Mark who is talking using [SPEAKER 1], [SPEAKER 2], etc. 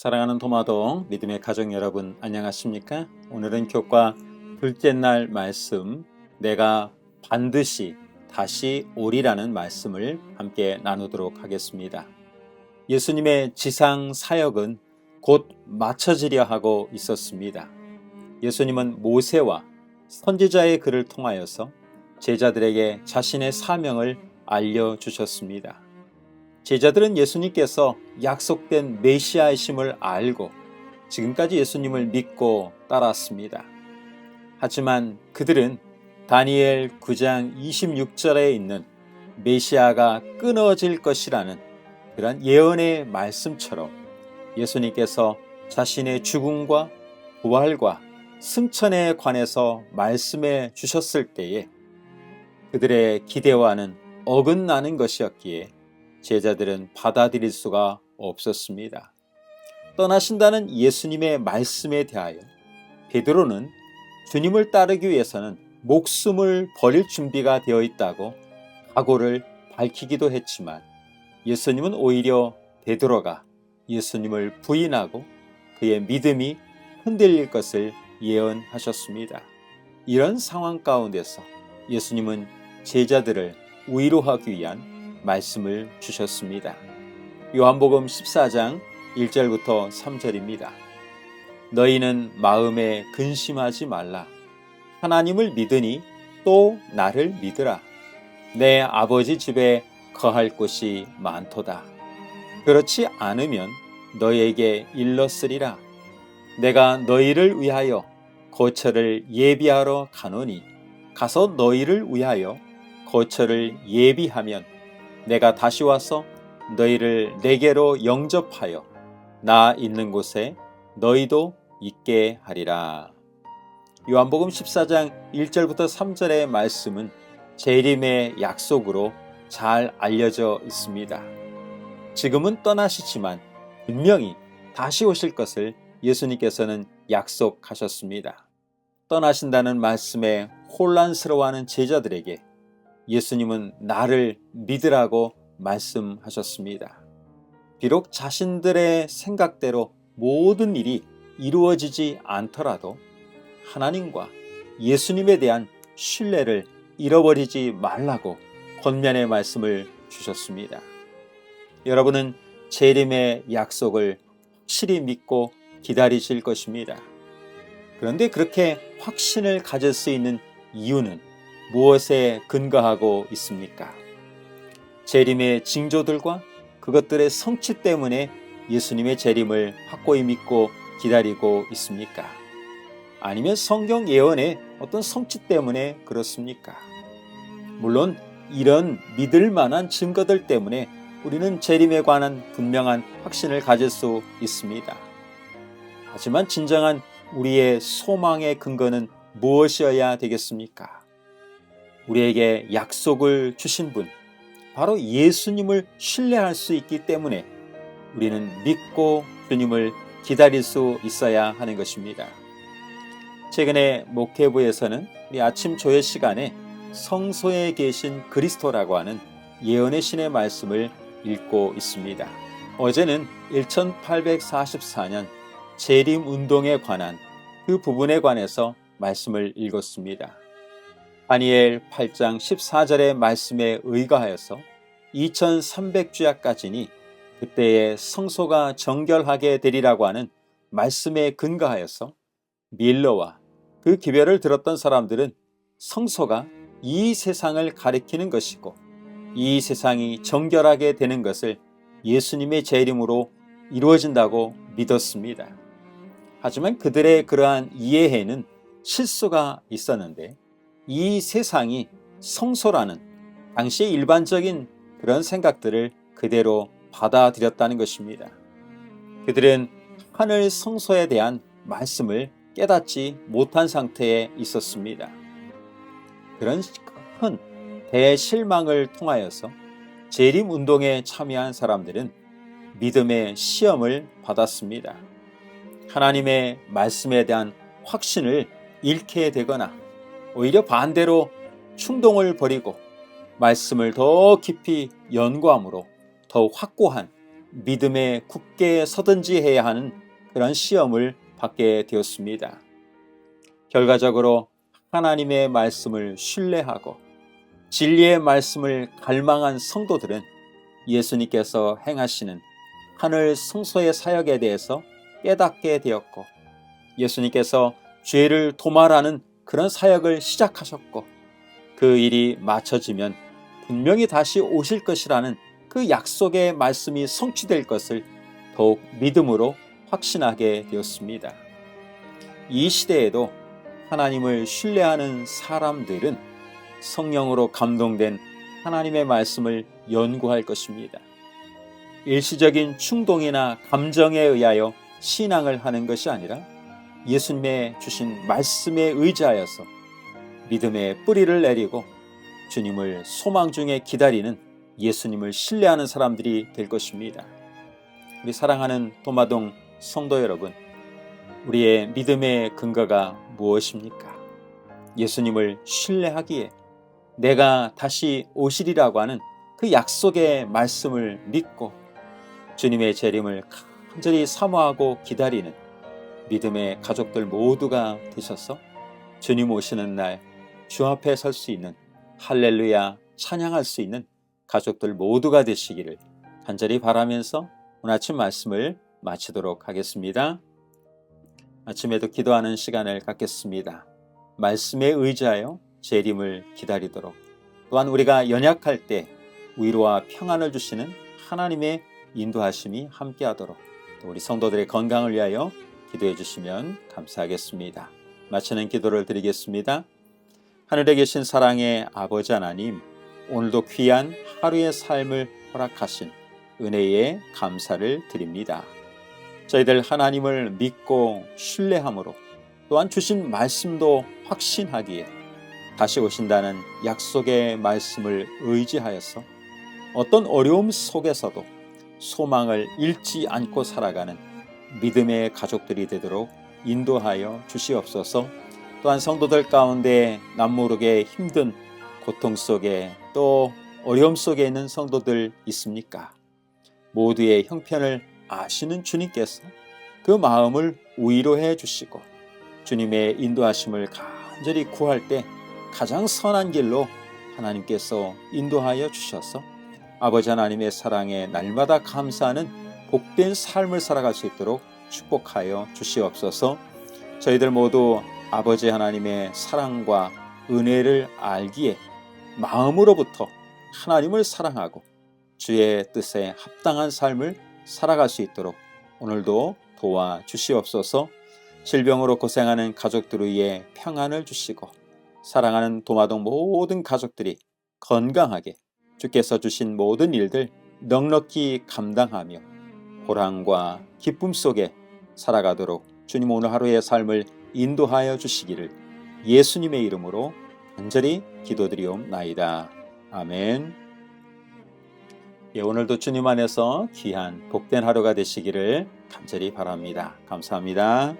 [SPEAKER 1] 사랑하는 도마동 믿음의 가족 여러분 안녕하십니까? 오늘은 교과 둘째 날 말씀 내가 반드시 다시 오리라는 말씀을 함께 나누도록 하겠습니다. 예수님의 지상 사역은 곧 마쳐지려 하고 있었습니다. 예수님은 모세와 선지자의 글을 통하여서 제자들에게 자신의 사명을 알려주셨습니다. 제자들은 예수님께서 약속된 메시아이심을 알고 지금까지 예수님을 믿고 따랐습니다. 하지만 그들은 다니엘 9장 26절에 있는 메시아가 끊어질 것이라는 그런 예언의 말씀처럼 예수님께서 자신의 죽음과 부활과 승천에 관해서 말씀해 주셨을 때에 그들의 기대와는 어긋나는 것이었기에 제자들은 받아들일 수가 없었습니다. 떠나신다는 예수님의 말씀에 대하여 베드로는 주님을 따르기 위해서는 목숨을 버릴 준비가 되어 있다고 각오를 밝히기도 했지만 예수님은 오히려 베드로가 예수님을 부인하고 그의 믿음이 흔들릴 것을 예언하셨습니다. 이런 상황 가운데서 예수님은 제자들을 위로하기 위한 말씀을 주셨습니다. 요한복음 14장 1절부터 3절입니다. 너희는 마음에 근심하지 말라. 하나님을 믿으니 또 나를 믿으라. 내 아버지 집에 거할 곳이 많도다. 그렇지 않으면 너희에게 일렀으리라. 내가 너희를 위하여 거처를 예비하러 가노니 가서 너희를 위하여 거처를 예비하면 내가 다시 와서 너희를 내게로 영접하여 나 있는 곳에 너희도 있게 하리라. 요한복음 14장 1절부터 3절의 말씀은 재림의 약속으로 잘 알려져 있습니다. 지금은 떠나시지만 분명히 다시 오실 것을 예수님께서는 약속하셨습니다. 떠나신다는 말씀에 혼란스러워하는 제자들에게 예수님은 나를 믿으라고 말씀하셨습니다. 비록 자신들의 생각대로 모든 일이 이루어지지 않더라도 하나님과 예수님에 대한 신뢰를 잃어버리지 말라고 권면의 말씀을 주셨습니다. 여러분은 재림의 약속을 확실히 믿고 기다리실 것입니다. 그런데 그렇게 확신을 가질 수 있는 이유는 무엇에 근거하고 있습니까? 재림의 징조들과 그것들의 성취 때문에 예수님의 재림을 확고히 믿고 기다리고 있습니까? 아니면 성경 예언의 어떤 성취 때문에 그렇습니까? 물론 이런 믿을 만한 증거들 때문에 우리는 재림에 관한 분명한 확신을 가질 수 있습니다. 하지만 진정한 우리의 소망의 근거는 무엇이어야 되겠습니까? 우리에게 약속을 주신 분, 바로 예수님을 신뢰할 수 있기 때문에 우리는 믿고 주님을 기다릴 수 있어야 하는 것입니다. 최근에 목회부에서는 우리 아침 조회 시간에 성소에 계신 그리스도라고 하는 예언의 신의 말씀을 읽고 있습니다. 어제는 1844년 재림 운동에 관한 그 부분에 관해서 말씀을 읽었습니다. 다니엘 8장 14절의 말씀에 의거하여서 2300주야까지니 그때의 성소가 정결하게 되리라고 하는 말씀에 근거하여서 밀러와 그 기별을 들었던 사람들은 성소가 이 세상을 가리키는 것이고 이 세상이 정결하게 되는 것을 예수님의 재림으로 이루어진다고 믿었습니다. 하지만 그들의 그러한 이해에는 실수가 있었는데 이 세상이 성소라는 당시의 일반적인 그런 생각들을 그대로 받아들였다는 것입니다. 그들은 하늘 성소에 대한 말씀을 깨닫지 못한 상태에 있었습니다. 그런 큰 대실망을 통하여서 재림 운동에 참여한 사람들은 믿음의 시험을 받았습니다. 하나님의 말씀에 대한 확신을 잃게 되거나 오히려 반대로 충동을 버리고 말씀을 더 깊이 연구함으로 더 확고한 믿음에 굳게 서든지 해야 하는 그런 시험을 받게 되었습니다. 결과적으로 하나님의 말씀을 신뢰하고 진리의 말씀을 갈망한 성도들은 예수님께서 행하시는 하늘 성소의 사역에 대해서 깨닫게 되었고 예수님께서 죄를 도말하는 그런 사역을 시작하셨고 그 일이 마쳐지면 분명히 다시 오실 것이라는 그 약속의 말씀이 성취될 것을 더욱 믿음으로 확신하게 되었습니다. 이 시대에도 하나님을 신뢰하는 사람들은 성령으로 감동된 하나님의 말씀을 연구할 것입니다. 일시적인 충동이나 감정에 의하여 신앙을 하는 것이 아니라 예수님의 주신 말씀에 의지하여서 믿음의 뿌리를 내리고 주님을 소망 중에 기다리는 예수님을 신뢰하는 사람들이 될 것입니다. 우리 사랑하는 도마동 성도 여러분, 우리의 믿음의 근거가 무엇입니까? 예수님을 신뢰하기에 내가 다시 오시리라고 하는 그 약속의 말씀을 믿고 주님의 재림을 간절히 사모하고 기다리는 믿음의 가족들 모두가 되셔서 주님 오시는 날 주 앞에 설 수 있는 할렐루야 찬양할 수 있는 가족들 모두가 되시기를 간절히 바라면서 오늘 아침 말씀을 마치도록 하겠습니다. 아침에도 기도하는 시간을 갖겠습니다. 말씀에 의지하여 재림을 기다리도록 또한 우리가 연약할 때 위로와 평안을 주시는 하나님의 인도하심이 함께하도록 또 우리 성도들의 건강을 위하여 기도해 주시면 감사하겠습니다. 마치는 기도를 드리겠습니다. 하늘에 계신 사랑의 아버지 하나님, 오늘도 귀한 하루의 삶을 허락하신 은혜에 감사를 드립니다. 저희들 하나님을 믿고 신뢰함으로 또한 주신 말씀도 확신하기에 다시 오신다는 약속의 말씀을 의지하여서 어떤 어려움 속에서도 소망을 잃지 않고 살아가는 믿음의 가족들이 되도록 인도하여 주시옵소서 또한 성도들 가운데 남모르게 힘든 고통 속에 또 어려움 속에 있는 성도들 있습니까? 모두의 형편을 아시는 주님께서 그 마음을 위로해 주시고 주님의 인도하심을 간절히 구할 때 가장 선한 길로 하나님께서 인도하여 주셔서 아버지 하나님의 사랑에 날마다 감사하는 복된 삶을 살아갈 수 있도록 축복하여 주시옵소서. 저희들 모두 아버지 하나님의 사랑과 은혜를 알기에 마음으로부터 하나님을 사랑하고 주의 뜻에 합당한 삶을 살아갈 수 있도록 오늘도 도와 주시옵소서. 질병으로 고생하는 가족들 위해 평안을 주시고 사랑하는 도마동 모든 가족들이 건강하게 주께서 주신 모든 일들 넉넉히 감당하며 보람과 기쁨 속에 살아가도록 주님 오늘 하루의 삶을 인도하여 주시기를 예수님의 이름으로 간절히 기도드리옵나이다. 아멘. 예, 오늘도 주님 안에서 귀한 복된 하루가 되시기를 간절히 바랍니다. 감사합니다.